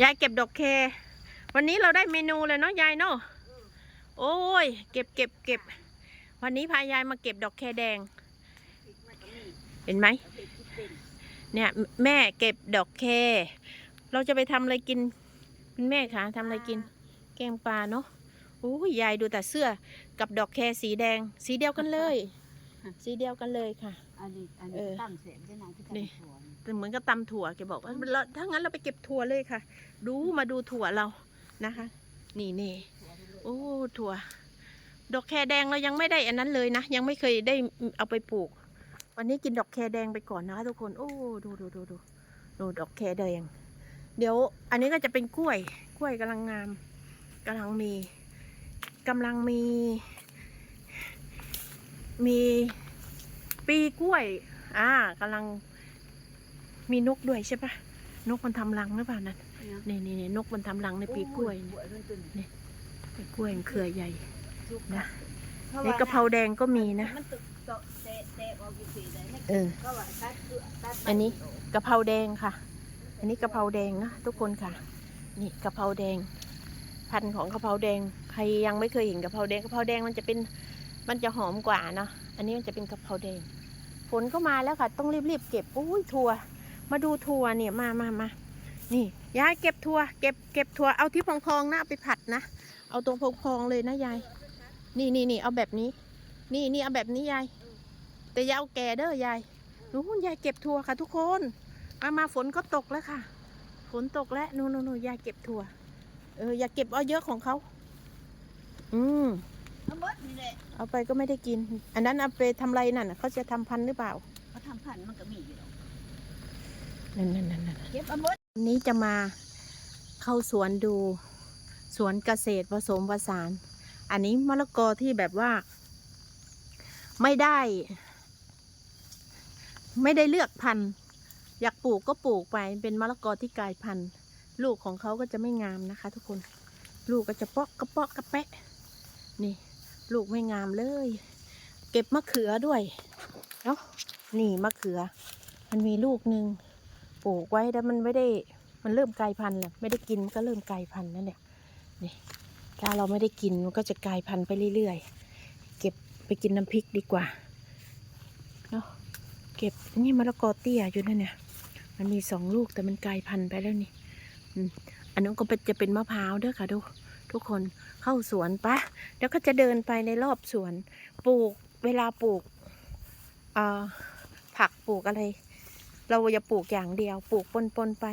ยายเก็บดอกเควันนี้เราได้เมนูเลยเนาะยายเนาะโอ้ย เก็บเก็บเก็บ วันนี้พายายมาเก็บดอกเคแดง เห็นไหม เนี่ย แม่เก็บดอกเคเราจะไปทำอะไรกินคุณแม่คะทำอะไรกิน แกงปลาเนาะโอ้ยยายดูแต่เสื้อกับดอกแคสีแดง สีเดียวกันเลย สีเดียวกันเลยค่ะ อันนี้อันเอนี้อตั้งเสร็จได้นานที่นี่ทำสวนแต่เหมือนกับตำถั่วแกบอกว่าเราถ้างั้นเราไปเก็บถั่วเลยค่ะ ดูมาดูถั่วเรานะคะ นี่นี่โอ้ถั่ว ดอกแคแดงเรายังไม่ได้อันนั้นเลยนะ ยังไม่เคยได้เอาไปปลูก วันนี้กินดอกแคแดงไปก่อนนะคะทุกคน โอ้ดูดูดูดูดูดอกแคแดง เดี๋ยว อันนี้ก็จะเป็นกล้วย กล้วยกำลังงามกำลังมีกำลังมี มี ปีกล้วย อ่ากำลังมีนกด้วยใช่ปะนกมันทำรังหรือเปล่านั่นนี่นี่นี่นกมันทำรังในปีกล้วยโอ้นี่กล้วยมันเป็นปีกล้วยมันเครือใหญ่สุกนะเพราะในว่กะเพราแดงก็มีนะมันตึกเตาะเตะเตะออกกี่สีเลยเนี่ยเออก็ว่าตัดเกลือตัดไปอันนี้กะเพราแดงค่ะ อันนี้กะเพราแดงนะทุกคนค่ะ นี่กะเพราแดง พันธุ์ของกะเพราแดง ใครยังไม่เคยเห็นกะเพราแดงกะเพราแดงมันจะเป็นมันจะหอมกว่าเนาะอั นนี้มันจะเป็นกะเพราแดง ฝนก็มาแล้วค่ะ ต้องรีบๆเก็บ อุ้ยถั่วมาดูถั่วเนี่ย มามามานี่ ยายเก็บถั่วเก็บเก็บถั่วเอาที่พองๆนะเอาไปผัดนะ เอาตรงพองๆเลยนะยาย นี่นี่นี่เอาแบบนี้ นี่นี่เอาแบบนี้ยาย แต่อยาเอาแก่เด้อยายนู้นยายเก็บถั่วค่ะทุกคน มามาฝนก็ตกแล้วค่ะ ฝนตกแล้วนู่นนู่นนู่นยายเก็บถั่วเออ อย่าเก็บเอาเยอะของเขา อืม เอาหมดนี่แหละเอาไปก็ไม่ได้กิน อันนั้นเอาไปทำไรนั่นน่ะเขาจะทำพันธุ์หรือเปล่าเขาทำพันธุ์มันก็มีอยู่หรอกนั่นนั่นนั่นนั่นเก็บเอาหมดวันนี้จะมาเข้าสวนดู สวนเกษตรผสมผสาน อันนี้มะละกอที่แบบว่า ไม่ได้ ไม่ได้เลือกพันธุ์ อยากปลูกก็ปลูกไปเป็นมะละกอที่กลายพันธุ์ ลูกของเขาก็จะไม่งามนะคะ ทุกคน ลูกก็จะเปาะกระเปาะกระแปะนี่ ลูกไม่งามเลย เก็บมะเขือด้วยเนาะนี่มะเขือ มันมีลูกหนึ่งปลูกไว้แล้วมันไม่ได้มันเริ่มกลายพันธุ์แล้วไม่ได้กินมันก็เริ่มกลายพันธุ์นั่นแหละนี่ถ้าเราไม่ได้กินมันก็จะกลายพันธุ์ไปเรื่อยๆ เก็บไปกินน้ำพริกดีกว่าเนาะเก็บนี่มะละกอเตี้ยอยู่นั่นเนี่ยมันมีสองลูกแต่มันกลายพันธุ์ไปแล้วนี่อันนั้นก็เป็นจะเป็นมะพร้าวเด้อค่ะทุก ทุกคนเข้าสวนปะเดี๋ยวก็จะเดินไปในรอบสวนปลูกเวลาปลูกผักปลูกอะไร เราอย่าปลูกอย่างเดียว ปลูกปนๆไป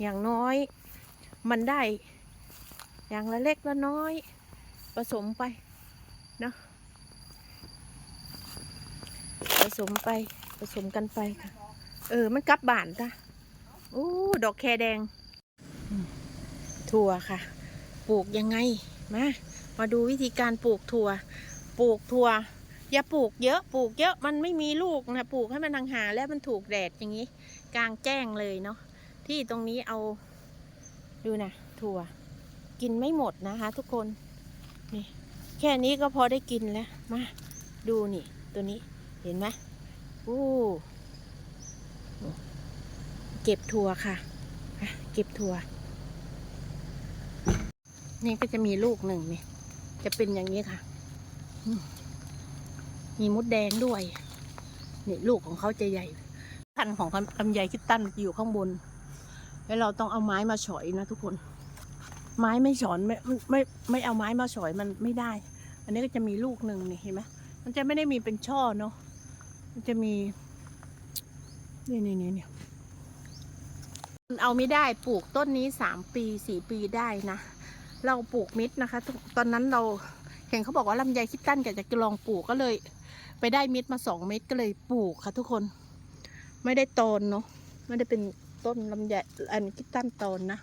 อย่างน้อย มันได้ อย่างละเล็กละน้อย ผสมไปเนาะผสมไปผสมกันไปค่ะ เออ มันกลับบ้านจ้ะโอ้ดอกแคแดง ถั่วค่ะ ปลูกยังไงมามาดูวิธีการปลูกถั่ว ปลูกถั่ว อย่าปลูกเยอะปลูกเยอะมันไม่มีลูกนะปลูกให้มันห่างๆแล้วมันถูกแดดอย่างนี้ กลางแจ้งเลยเนาะที่ตรงนี้เอาดูนะถั่ว กินไม่หมดนะคะ ทุกคนนี่แค่นี้ก็พอได้กินแล้วมาดูนี่ตัวนี้เห็นไหมอู้เก็บถั่วค่ะอะเก็บถั่ว นี่ก็จะมีลูกหนึ่งนี่จะเป็นอย่างนี้ค่ะ มีมดแดงด้วย นี่ลูกของเขาจะใหญ่พันของลำไยคิดตันอยู่ข้างบน แล้วเราต้องเอาไม้มาฉอยนะทุกคน ไม้ไม่ฉอนไม่ไม่ไม่เอาไม้มาฉอยมันไม่ได้ อันนี้ก็จะมีลูกหนึ่งนี่เห็นไหมมันจะไม่ได้มีเป็นช่อเนาะ มันจะมี นี่นี่นี่นี่เอาไม่ได้ปลูกต้นนี้สามปีสี่ปีได้นะ เราปลูกมิดนะคะ ตอนนั้นเราเห็นเขาบอกว่าลำไยคิดตั้นอยากจะลองปลูกก็เลย ไปได้มิดมาสองเม็ดก็เลยปลูกค่ะ ทุกคน ไม่ได้ตนเนาะไม่ได้เป็นต้นลำไยอันคิดตั้นโตนนะ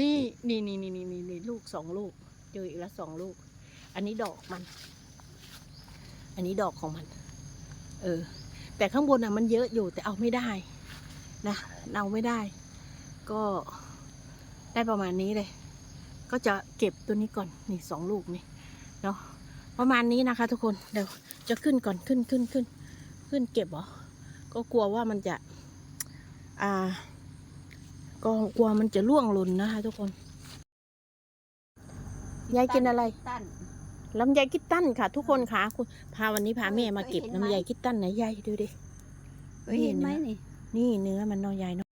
นี่นี่นี่นี่นี่นี่ลูกสองลูกเจออีกแล้วสองลูก อันนี้ดอกมัน อันนี้ดอกของมัน เออ แต่ข้างบนอะมันเยอะอยู่แต่เอาไม่ได้นะเอาไม่ได้ ก็ได้ประมาณนี้เลย ก็จะเก็บตัวนี้ก่อนนี่สองลูกนี่เนาะประมาณนี้นะคะ ทุกคนเดี๋ยวจะขึ้นก่อนขึ้นขึ้นขึ้น ขึ้นเก็บเหรอก็กลัวว่ามันจะ อ่ากก็กลัวมันจะล่วงหล่นนะคะ ทุกคนยายกินอะไรตั้นลำไยคิดตั้นค่ะ ทุกคนค่ะคุณพาวันนี้พาแม่มาเก็บเคยเห็นไหมลำไยคิดตั้นไหนยายดูดิเคยเห็นไหมนี่นี่เนื้อมันเนอยายเนาะ